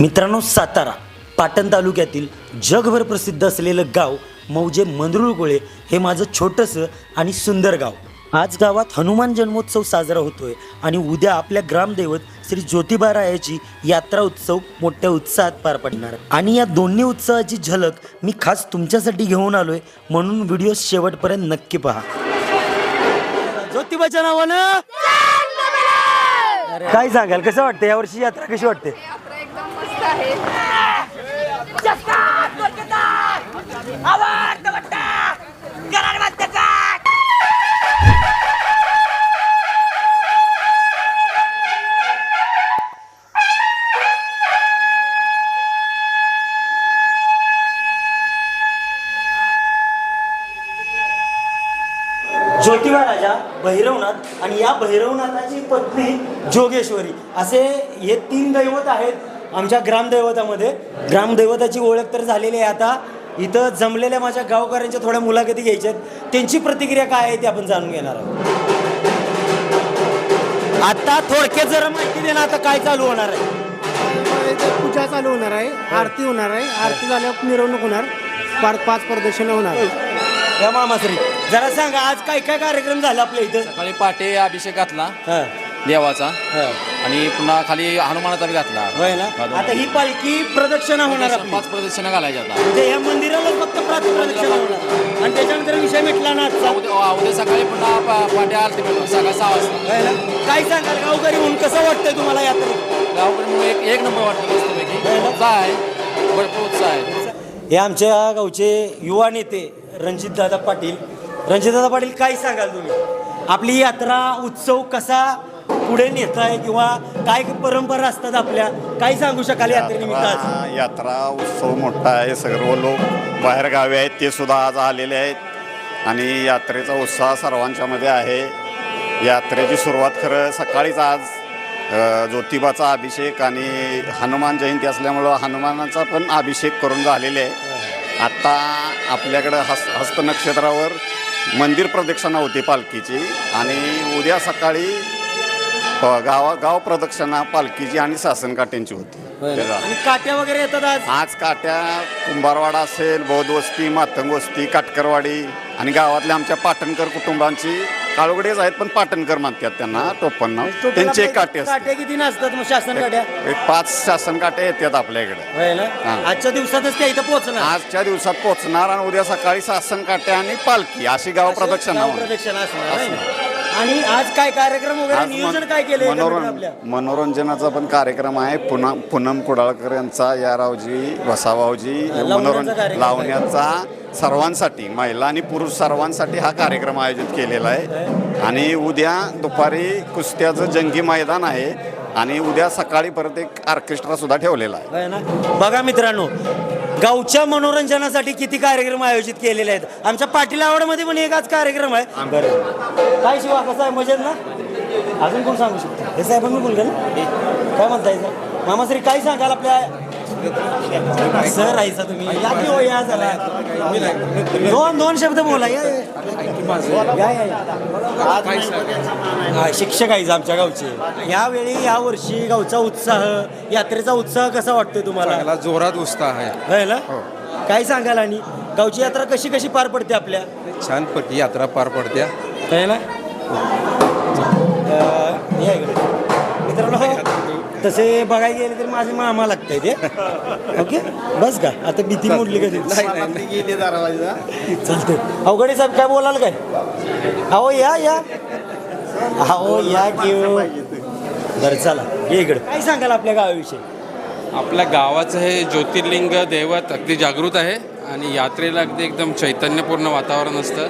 मित्रांनो सातारा पाटण तालुक्यातील जगभर प्रसिद्ध असलेलं गाव मौजे मंदरुळगोळे हे माझं छोटंसं आणि सुंदर गाव. आज गावात हनुमान जन्मोत्सव साजरा होतोय आणि उद्या आपल्या ग्रामदैवत श्री ज्योतिबा रायाची यात्रा उत्सव मोठ्या उत्साहात पार पडणार. आणि या दोन्ही उत्सवाची झलक मी खास तुमच्यासाठी घेऊन आलोय म्हणून व्हिडिओ शेवटपर्यंत नक्की पहा. ज्योतिबाच्या नावानं? काय सांगाल कसं वाटतं यावर्षी यात्रा कशी वाटते? यात्रा एकदम आहे ज्योतिबा राजा भैरवनाथ आणि या भैरवनाथाची पत्नी जोगेश्वरी. असे हे तीन दैवत आहेत. आमच्या ग्रामदैवतामध्ये. ग्रामदैवताची ओळख तर झालेली आहे आता. इथं जमलेल्या माझ्या गावकऱ्यांच्या थोड्या मुलाखती घ्यायच्या आहेत. त्यांची प्रतिक्रिया काय आहे ती आपण जाणून घेणार आहोत. आता थोडक्यात जरा माहिती दे ना आता काय चालू होणार आहे? पूजा चालू होणार आहे. आरती होणार आहे. आरती झाल्यावर मिरवणूक होणार. पाच पाच प्रदर्शन होणार. या मामाश्री जरा सांगा आज काय काय कार्यक्रम झाला आपल्या इथं? सकाळी पहाटे अभिषेक घातला. हा, देवाचा. हा. आणि पुन्हा खाली हनुमानाचा बी घातला. होय ना? आता ही पालखी प्रदक्षिणा होणार आपली. पाच प्रदर्शन घालायचे आता. म्हणजे या मंदिराला फक्त प्रात प्रदक्षिणा होणार. आणि त्याच्यानंतर विषय मिटला ना आजचा. उद्या उद्या सकाळी पुन्हा प- पहाटे आरती भेटू. सकाळी सहा वाजता. होय ना? काय सांगाल? गावकरी म्हणून कसं वाटतंय तुम्हाला यात्रेत? गावकडे म्हणून एक एक नंबर वाटतं मस्तपैकी उत्साह आहे. भरपूर उत्साह आहे. हे आमच्या गावचे युवा नेते रणजितदादा पाटील. रणजितदादा पाटील काय सांगाल तुम्ही? आपली यात्रा उत्सव कसा पुढे नेताय किंवा काय परंपरा असतात आपल्या काय सांगू शकाल यात्रेनिमित्त आज? यात्रा यात्रा उत्सव मोठा आहे सर्व लोक बाहेरगावी आहेत ते सुद्धा आज आलेले आहेत. आणि यात्रेचा उत्साह सर्वांच्यामध्ये आहे. यात्रेची सुरुवात खरं सकाळीच आज अ, ज्योतिबाचा अभिषेक आणि हनुमान जयंती असल्यामुळं हनुमानाचा पण अभिषेक करून झालेले आहे. आत्ता आपल्याकडं हस हस्त नक्षत्रावर मंदिर प्रदक्षिणा होती पालखीची. आणि उद्या सकाळी गावा गाव प्रदक्षिणा पालखीची आणि सासनकाठ्यांची होती. आणि काट्या वगैरे येतात आज? आज काट्या कुंभारवाडा असेल बौद्ध वस्ती मातंग वस्ती काटकरवाडी आणि गावातल्या आमच्या पाटणकर कुटुंबांची काळोगडेच आहेत पण पाटणकर म्हणतात त्यांना टोपण नाव. त्यांचे एक काटे काट्या किती नसतात मग शासन काट्या एक पाच शासन काटे येतात आपल्या इकडे. होय ना? हा. आजच्या दिवसातच त्या इथं पोहोचणार. आजच्या दिवसात पोहोचणार आणि उद्या सकाळी शासन काटे आणि पालखी अशी गाव प्रदक्षिणा होणार. प्रदक्षिणा असणार ना? आणि आज काय कार्यक्रम वगैरे आज नियोजन मन- काय केलंय मनोरं- आपल्या? मनोरंजनाचा पण कार्यक्रम आहे. पुन्हा पूनम कुडाळकर यांचा या रावजी वसावावजी लावण्याचा मनोरंजन कार्यक्रम. लावण्याचा सर्वांसाठी महिला आणि पुरुष सर्वांसाठी हा कार्यक्रम आयोजित केलेला आहे. आणि उद्या दुपारी कुस्त्याचं जंगी मैदान आहे आणि उद्या सकाळी परत एक ऑर्केस्ट्रा सुद्धा ठेवलेला आहे. होय ना बघा मित्रांनो गावच्या मनोरंजनासाठी किती कार्यक्रम आयोजित केलेले आहेत? आमच्या पाटील आवडमध्ये पण एक आज कार्यक्रम आहे. बरं. काय शिवा कसं आहे? मजेत ना? अजून कोण सांगू शकतो? हे साहेब मी ना? काय म्हणताय? सर मामाश्री काय सांगाल आपल्या सर राहायचा तुम्ही. या की हो या जरा. दोन दोन शब्द बोला. या या, या, या. आज हा, शिक्षक आहेत आमच्या गावचे. यावेळी या वर्षी गावचा उत्साह यात्रेचा उत्साह कसा वाटतोय तुम्हाला? चांगला जोरात उत्साह आहे. होय ना? काय सांगाल आणि? गावची यात्रा कशी कशी पार पडते आपल्या? छान पट्टी यात्रा पार पडते. होय ना? अं, या इकडे मित्रांनो तसे बघायला गेले तर माझे मामा लागतंय ते ओके? बस का? आता भीती मोडली का चालते अवघडे साहेब काय बोलाल काय? अहो या या. अहो या की हो. बरं चला. ये इकडे. काय सांगाल आपल्या गावाविषयी? आपल्या गावाचं हे ज्योतिर्लिंग दैवत अगदी जागृत आहे आणि यात्रेला अगदी एकदम चैतन्यपूर्ण वातावरण असतं.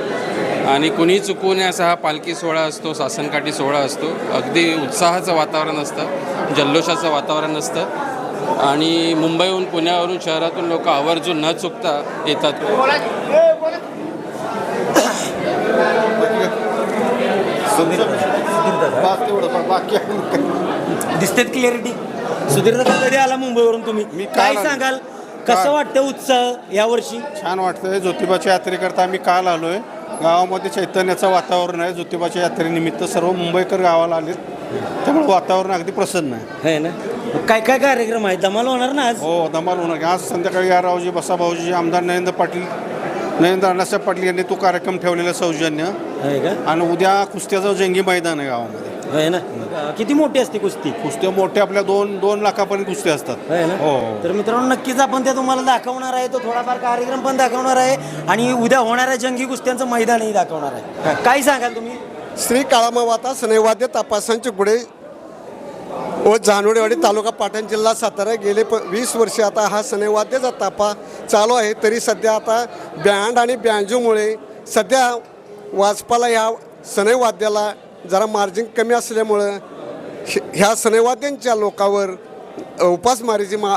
आणि कुणी चुकू नये असा हा पालखी सोहळा असतो सासनकाठी सोहळा असतो. अगदी उत्साहाचं वातावरण असतं जल्लोषाचं वातावरण असतं. आणि मुंबईहून पुण्यावरून शहरातून लोक आवर्जून न चुकता येतात. दिसतेत क्लिअरिटी सुधीर कधी आला मुंबईवरून तुम्ही? मी काय. सांगाल? कसं वाटतं उत्साह यावर्षी? छान वाटतंय. ज्योतिबाच्या यात्रेकरता आम्ही काल आलोय. गावामध्ये चैतन्याचं वातावरण आहे ज्योतिबाच्या यात्रेनिमित्त सर्व मुंबईकर गावाला आलेत. त्यामुळे वातावरण अगदी प्रसन्न आहे. ना? काय काय कार्यक्रम आहेत धमाल होणार ना आज? हो धमाल होणार. आज संध्याकाळी या रावजी बसाभाऊजी आमदार नरेंद्र पाटील नरेंद्र अण्णासाहेब पाटील यांनी तो कार्यक्रम ठेवलेला सौजन्य. का? आणि उद्या कुस्त्याचं जंगी मैदान आहे गावामध्ये. होय ना? किती मोठी असते कुस्ती? कुस्त्या मोठ्या आपल्या दोन दोन लाखापर्यंत कुस्त्या असतात. होय ना? हो. तर मित्रांनो नक्कीच आपण ते तुम्हाला दाखवणार आहे. तो थोडाफार कार्यक्रम पण दाखवणार आहे. आणि उद्या होणाऱ्या जंगी कुस्त्यांचं मैदानही दाखवणार आहे. काय सांगाल तुम्ही? श्री काळामावाता सनेवाद्य तपासांचे गुढे व जानवडेवाडी तालुका पाटण जिल्हा सातारा. गेले प वीस वर्षे आता हा सनेवाद्याचा तापा चालू आहे. तरी सध्या आता बँड आणि बँजोमुळे सध्या वाजपाला ह्या सनेवाद्याला जरा मार्जिन कमी असल्यामुळं ह्या- सनेवाद्यांच्या लोकांवर उपासमारीची मा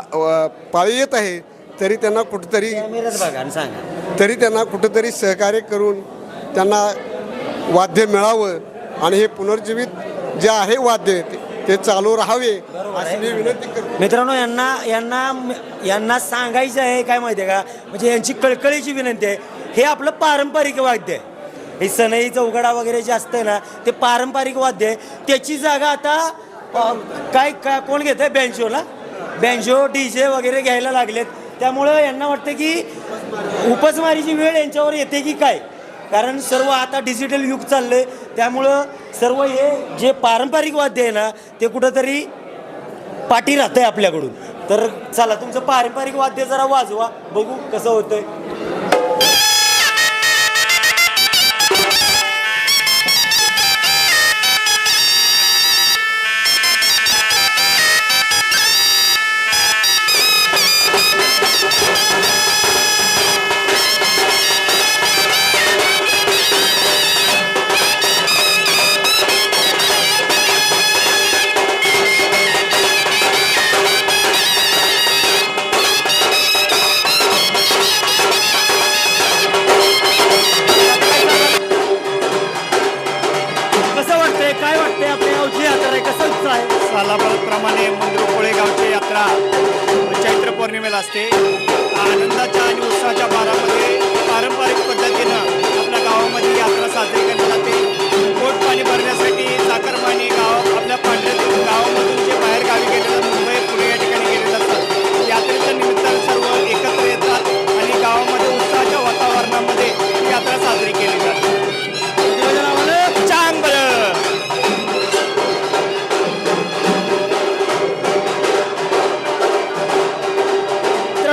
पाळी येत आहे तरी त्यांना कुठेतरी तरी त्यांना कुठेतरी सहकार्य करून त्यांना वाद्य मिळावं आणि हे पुनर्जीवित जे आहे वाद्य ते- ते चालू राहावे अशी मी विनंती करतो. मित्रांनो यांना यांना यांना सांगायचं आहे काय माहिती आहे का? म्हणजे यांची कळकळीची विनंती आहे. हे आपलं पारंपरिक वाद्य आहे. हे सनई चौघडा वगैरे जे असतं ना ते पारंपरिक वाद्य आहे. त्याची जागा आता काय काय कोण घेत आहे बँजोला बँजो डी जे वगैरे घ्यायला लागलेत. त्यामुळं यांना वाटतं की उपसमारीची वेळ यांच्यावर येते की काय? कारण सर्व आता डिजिटल युग चाललंय. त्यामुळं सर्व हे जे पारंपरिक वाद्य आहे ना ते कुठंतरी पाठी राहतंय आपल्याकडून. तर चला तुमचं पारंपरिक वाद्य जरा वाजवा. बघू कसं होतंय. सालाप्रमाणे मंदिर कोळेगावची यात्रा. चैत्र पौर्णिमेला असते. आनंदाच्या आणि उत्साहाच्या भारामध्ये पारंपरिक पद्धतीनं आपल्या गावामध्ये यात्रा साजरी केली जाते. पोट पाणी भरण्यासाठी साखरमाणी गाव आपल्या पांढऱ्या गाव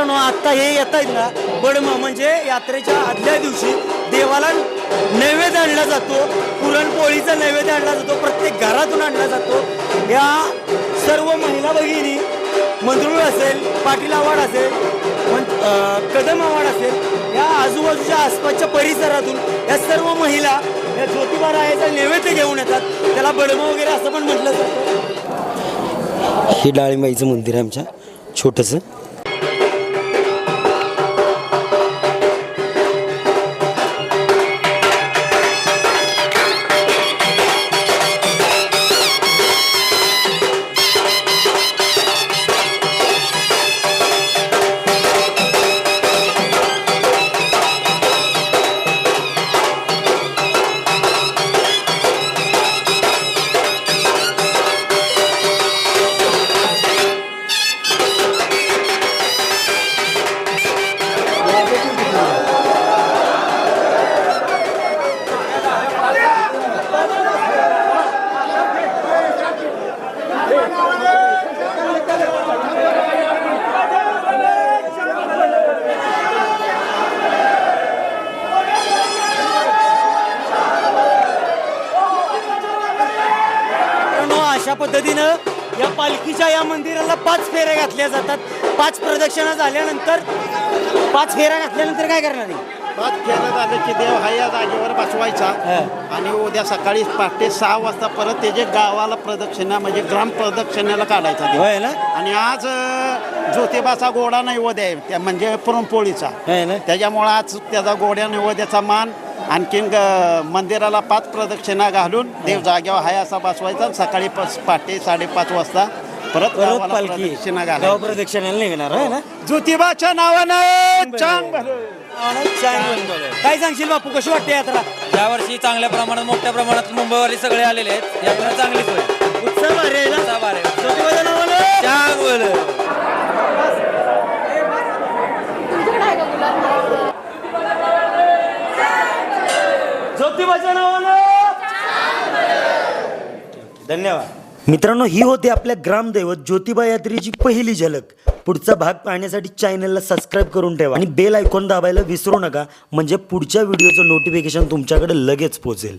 मित्रांनो आता हे येत आहेत ना बडम म्हणजे यात्रेच्या आदल्या दिवशी देवाला नैवेद्य आणला जातो पुरणपोळीचा नैवेद्य आणला जातो प्रत्येक घरातून आणला जातो. या सर्व महिला भगिनी मंदरूळ असेल पाटील आवाड असेल कदम आवाड असेल या आजूबाजूच्या आसपासच्या परिसरातून या सर्व महिला या ज्योतिबा रायाचा नैवेद्य घेऊन येतात. त्याला बडम वगैरे असं पण म्हटलं जातं. हे डाळिंबाईचं मंदिर आहे आमच्या छोटंसं. अशा पद्धतीनं या पालखीच्या या मंदिराला पाच फेऱ्या घातल्या जातात. पाच प्रदक्षिणा झाल्यानंतर पाच फेऱ्या घातल्यानंतर काय करणार आहे? पाच फेरत आलं की देव हा या जागेवर बसवायचा. आणि उद्या सकाळी पहाटे सहा वाजता परत त्याचे गावाला प्रदक्षिणा म्हणजे ग्राम प्रदक्षिणाला काढायचा देव. होय ना? आणि आज अ, ज्योतिबाचा गोडा नैवेद्य आहे त्या म्हणजे पुरणपोळीचा. होय ना? त्याच्यामुळं आज त्याचा गोड्या नैवेद्याचा मान आणखीन ग- मंदिराला पाच प्रदक्षिणा घालून देव जाग्यावर हाय असा बसवायचा. सकाळी पाच पहाटे साडेपाच वाजता परत परत पालखी. प्रदक्षिणा गाव घालायची. प्रदक्षिणाला निघणार ना? ज्योतिबाच्या नावानं चांग भलं. काय सांगशील बापू कशी वाटते यात्रा? यावर्षी चांगल्या प्रमाणात मोठ्या प्रमाणात मुंबईवाले सगळे आलेले आहेत. यात्रा चांगलीच होईल. उत्सव आहे ना? उत्साह भारी आहे. ज्योतिबाच्या नावानं धन्यवाद. मित्रांनो ही होती आपल्या ग्रामदैवत ज्योतिबा यात्रेची पहिली झलक. पुढचा भाग पाहण्यासाठी चॅनलला सबस्क्राईब करून ठेवा आणि बेल आयकॉन दाबायला विसरू नका. म्हणजे पुढच्या व्हिडिओचं नोटिफिकेशन तुमच्याकडे लगेच पोहोचेल